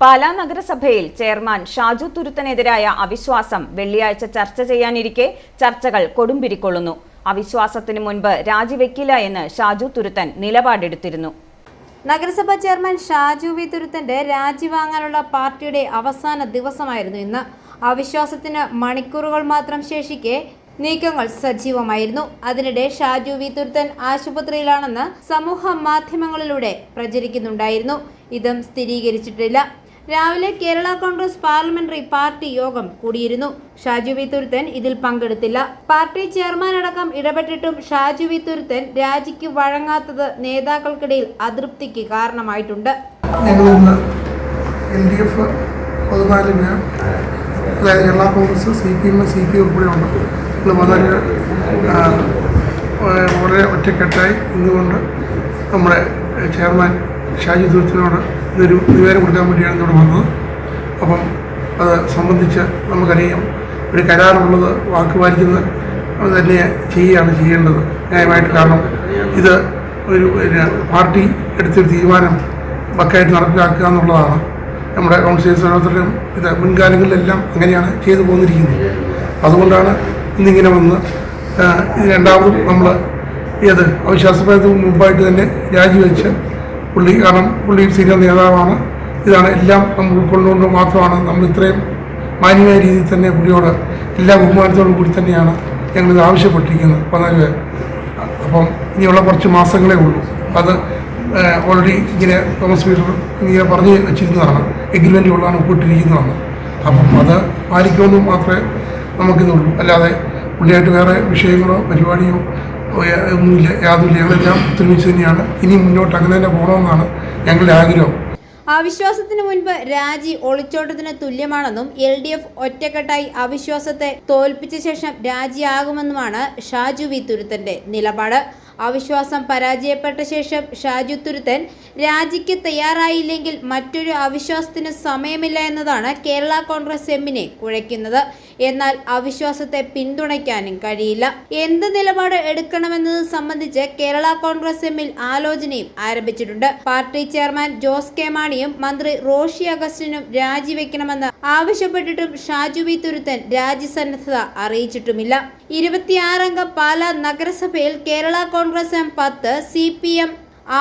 പാലാ നഗരസഭയിൽ ചെയർമാൻ ഷാജു തുരുത്തനെതിരായ അവിശ്വാസം വെള്ളിയാഴ്ച ചർച്ച ചെയ്യാനിരിക്കെ ചർച്ചകൾ കൊടുമ്പിരിക്കൊള്ളുന്നു. അവിശ്വാസത്തിന് മുൻപ് രാജിവെക്കില്ല എന്ന് ഷാജു തുരുത്തൻ നിലപാടെടുത്തിരുന്നു. നഗരസഭാ ചെയർമാൻ ഷാജു വി തുരുത്തന്റെ രാജിവാങ്ങാനുള്ള പാർട്ടിയുടെ അവസാന ദിവസമായിരുന്നു ഇന്ന്. അവിശ്വാസത്തിന് മണിക്കൂറുകൾ മാത്രം ശേഷിക്കെ നീക്കങ്ങൾ സജീവമായിരുന്നു. അതിനിടെ ഷാജു വി തുരുത്തൻ ആശുപത്രിയിലാണെന്ന് സമൂഹ മാധ്യമങ്ങളിലൂടെ പ്രചരിക്കുന്നുണ്ടായിരുന്നു. ഇതും സ്ഥിരീകരിച്ചിട്ടില്ല. രാവിലെ കേരള കോൺഗ്രസ് പാർലമെന്ററി പാർട്ടി യോഗം കൂടിയിരുന്നു. ഷാജു വി തുരുത്തൻ ഇതിൽ പങ്കെടുത്തില്ല. പാർട്ടി ചെയർമാൻ അടക്കം ഇടപെട്ടിട്ടും ഷാജു വി തുരുത്തൻ രാജിക്ക് വഴങ്ങാത്തത് നേതാക്കൾക്കിടയിൽ അതൃപ്തിക്ക് കാരണമായിട്ടുണ്ട്. കേരള കോൺഗ്രസ് സി വളരെ ഒറ്റക്കെട്ടായി ഇന്നുകൊണ്ട് നമ്മുടെ ചെയർമാൻ ഷാജി ദൂരത്തിനോട് ഇതൊരു നിവേദനം കൊടുക്കാൻ വേണ്ടിയാണ് ഇവിടെ വന്നത്. അപ്പം അത് സംബന്ധിച്ച് നമുക്കറിയാം. ഒരു കരാറുള്ളത് വാക്ക് പാലിക്കുന്നത് അത് തന്നെ ചെയ്യുകയാണ് ചെയ്യേണ്ടത്. ന്യായമായിട്ട് കാരണം ഇത് ഒരു പാർട്ടി എടുത്തൊരു തീരുമാനം ബക്കായിട്ട് നടപ്പിലാക്കുക എന്നുള്ളതാണ്. നമ്മുടെ കൗൺസിലേഴ്സ് ഓരോരുത്തരും ഇത് മുൻകാലങ്ങളിലെല്ലാം അങ്ങനെയാണ് ചെയ്തു പോന്നിരിക്കുന്നത്. അതുകൊണ്ടാണ് ഇന്നിങ്ങനെ വന്ന് ഇത് രണ്ടാമതും നമ്മൾ ഏത് അവിശ്വാസപ്രയത്തിന് മുമ്പായിട്ട് തന്നെ രാജിവെച്ച് പുള്ളി കാരണം പുള്ളി സീനിയർ നേതാവാണ്. ഇതാണ് എല്ലാം നമ്മൾ ഉൾക്കൊണ്ടുകൊണ്ട് മാത്രമാണ് നമ്മൾ ഇത്രയും മാന്യമായ രീതിയിൽ തന്നെ പുള്ളിയോട് എല്ലാ ബഹുമാനത്തോടും കൂടി തന്നെയാണ് ഞങ്ങളിത് ആവശ്യപ്പെട്ടിരിക്കുന്നത്. പതിനാല് അപ്പം ഇനിയുള്ള കുറച്ച് മാസങ്ങളേ ഉള്ളൂ. അത് ഓൾറെഡി ഇങ്ങനെ തോമസ് പീറ്റർ ഇങ്ങനെ പറഞ്ഞു വെച്ചിരുന്നതാണ്. എഗ്രിമെന്റ് ഉള്ളതാണ് ഒപ്പിട്ടിരിക്കുന്നതാണ്. അപ്പം അത് പാലിക്കുമെന്ന് മാത്രമേ നമുക്കിതുള്ളൂ. അല്ലാതെ പുള്ളിയായിട്ട് വേറെ വിഷയങ്ങളോ പരിപാടിയോ ഒന്നുമില്ല യാതൊന്നുമില്ല. ഞങ്ങളെല്ലാം ഒത്തൊരുമിച്ച് തന്നെയാണ്. ഇനി മുന്നോട്ട് അങ്ങനെ തന്നെ പോകണമെന്നാണ് ഞങ്ങളുടെ ആഗ്രഹം. അവിശ്വാസത്തിന് മുൻപ് രാജി ഒളിച്ചോട്ടത്തിന് തുല്യമാണെന്നും എൽ ഡി എഫ് ഒറ്റക്കെട്ടായി അവിശ്വാസത്തെ തോൽപ്പിച്ച ശേഷം രാജിയാകുമെന്നുമാണ് ഷാജു വി തുരുത്തന്റെ നിലപാട്. അവിശ്വാസം പരാജയപ്പെട്ട ശേഷം ഷാജു തുരുത്തൻ രാജിക്ക് തയ്യാറായില്ലെങ്കിൽ മറ്റൊരു അവിശ്വാസത്തിന് സമയമില്ല എന്നതാണ് കേരള കോൺഗ്രസ് എമ്മിനെ കുഴയ്ക്കുന്നത്. എന്നാൽ അവിശ്വാസത്തെ പിന്തുണയ്ക്കാനും കഴിയില്ല. എന്ത് നിലപാട് എടുക്കണമെന്നത് സംബന്ധിച്ച് കേരള കോൺഗ്രസ് എമ്മിൽ ആലോചനയും ആരംഭിച്ചിട്ടുണ്ട്. പാർട്ടി ചെയർമാൻ ജോസ് കെ മാണിയും മന്ത്രി റോഷി അഗസ്റ്റിനും രാജിവെക്കണമെന്ന് ആവശ്യപ്പെട്ടിട്ടും ഷാജു വി തുരുത്തൻ രാജ്യസന്നദ്ധത അറിയിച്ചിട്ടുമില്ല. ഇരുപത്തിയാറംഗ പാലാ നഗരസഭയിൽ കേരള കോൺഗ്രസ് എം പത്ത് സി പി എം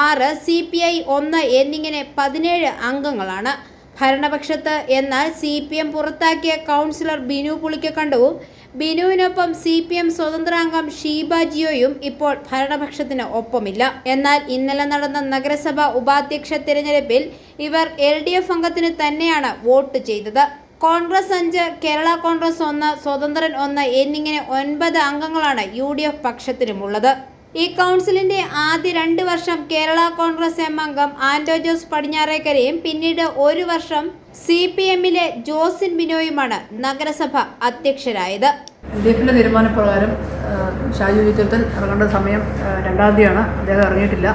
ആറ് സി പി ഐ ഒന്ന് എന്നിങ്ങനെ പതിനേഴ് അംഗങ്ങളാണ്. ഭരണപക്ഷത്ത് എന്നാൽ സി പി എം പുറത്താക്കിയ കൗൺസിലർ ബിനു പുളിക്കക്കണ്ടവും ബിനുവിനൊപ്പം സി പി എം സ്വതന്ത്രാംഗം ഷീബ ജിയോയും ഇപ്പോൾ ഭരണപക്ഷത്തിന് ഒപ്പമില്ല. എന്നാൽ ഇന്നലെ നടന്ന നഗരസഭാ ഉപാധ്യക്ഷ തിരഞ്ഞെടുപ്പിൽ ഇവർ എൽ ഡി എഫ് അംഗത്തിന് തന്നെയാണ് വോട്ട് ചെയ്തത്. കോൺഗ്രസ് അഞ്ച് കേരള കോൺഗ്രസ് ഒന്ന് സ്വതന്ത്രൻ ഒന്ന് എന്നിങ്ങനെ ഒൻപത് അംഗങ്ങളാണ് യു ഡി എഫ് പക്ഷത്തിനുമുള്ളത്. ഈ കൗൺസിലിന്റെ ആദ്യ രണ്ട് വർഷം കേരള കോൺഗ്രസ് എം അംഗം ആന്റോ ജോസ് പടിഞ്ഞാറേക്കരയും പിന്നീട് ഒരു വർഷം സി പി എമ്മിലെ ജോസിൻ ബിനോയുമാണ് നഗരസഭ അധ്യക്ഷരായത്. എൽ തീരുമാനപ്രകാരം ഷാജു വിദ്യുത്തൻ ഇറങ്ങേണ്ട സമയം രണ്ടാം തീയതിയാണ്. അദ്ദേഹം ഇറങ്ങിയിട്ടില്ല.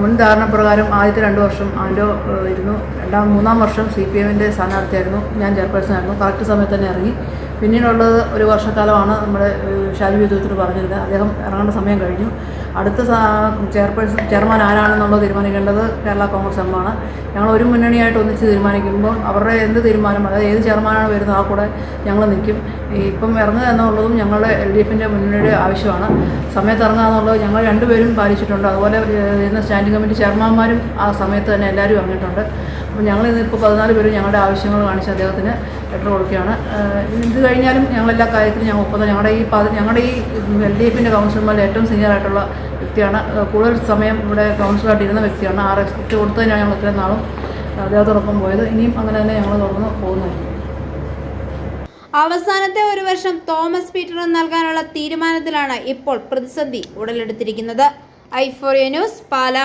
മുൻ മുൻ ധാരണപ്രകാരം ആദ്യത്തെ രണ്ട് വർഷം ആൻഡോ ഇരുന്നു. രണ്ടാം മൂന്നാം വർഷം സി പി എമ്മിന്റെ സ്ഥാനാർത്ഥിയായിരുന്നു. ഞാൻ ചെയർപേഴ്സൺ ആയിരുന്നു കറക്റ്റ് സമയത്ത് തന്നെ ഇറങ്ങി. പിന്നീടുള്ളത് ഒരു വർഷക്കാലമാണ് നമ്മുടെ ഷാജി വിദ്യുത്തിൽ പറഞ്ഞിരുന്നത്. അദ്ദേഹം ഇറങ്ങേണ്ട സമയം കഴിഞ്ഞു. അടുത്ത ചെയർപേഴ്സൺ ചെയർമാൻ ആരാണെന്നുള്ളത് തീരുമാനിക്കേണ്ടത് കേരള കോൺഗ്രസ് എമ്മാണ് ഞങ്ങൾ ഒരു മുന്നണിയായിട്ട് ഒന്നിച്ച് തീരുമാനിക്കുമ്പോൾ അവരുടെ എന്ത് തീരുമാനം അതായത് ഏത് ചെയർമാനാണ് വരുന്നത് ആ കൂടെ ഞങ്ങൾ നിൽക്കും. ഇപ്പം ഇറങ്ങുക എന്നുള്ളതും ഞങ്ങളുടെ എൽ ഡി എഫിന്റെ മുന്നണിയുടെ ആവശ്യമാണ്. സമയത്ത് ഇറങ്ങുക എന്നുള്ളത് ഞങ്ങൾ രണ്ടുപേരും പാലിച്ചിട്ടുണ്ട്. അതുപോലെ ഇന്ന് സ്റ്റാൻഡിംഗ് കമ്മിറ്റി ചെയർമാന്മാരും ആ സമയത്ത് തന്നെ എല്ലാവരും ഇറങ്ങിയിട്ടുണ്ട്. അപ്പോൾ ഞങ്ങൾ ഇന്നിപ്പോൾ പതിനാല് പേരും ഞങ്ങളുടെ ആവശ്യങ്ങൾ കാണിച്ച് അദ്ദേഹത്തിന് ലെറ്റർ കൊടുക്കുകയാണ്. ഇത് കഴിഞ്ഞാലും ഞങ്ങളെല്ലാ കാര്യത്തിലും ഞങ്ങൾ ഒപ്പം ഞങ്ങളുടെ ഈ ഞങ്ങളുടെ ഈ എൽ ഡി എഫിന്റെ കൗൺസിലർമാരിൽ ഏറ്റവും സീനിയർ ആയിട്ടുള്ള വ്യക്തിയാണ്. കൂടുതൽ സമയം ഇവിടെ കൗൺസിലറായിട്ട് ഇരുന്ന വ്യക്തിയാണ്. ആ റെസ്പെക്റ്റ് കൊടുത്തതിനാണ് ഞങ്ങൾ ഇത്രയും നാളും അദ്ദേഹത്തോടൊപ്പം പോയത്. ഇനിയും അങ്ങനെ തന്നെ ഞങ്ങൾ തുടർന്ന് പോകുന്നതായിരിക്കും. അവസാനത്തെ ഒരു വർഷം തോമസ് പീറ്ററിന് നൽകാനുള്ള തീരുമാനത്തിലാണ് ഇപ്പോൾ പ്രതിസന്ധി ഉടലെടുത്തിരിക്കുന്നത്. ഐഫോറിയ ന്യൂസ് പാല.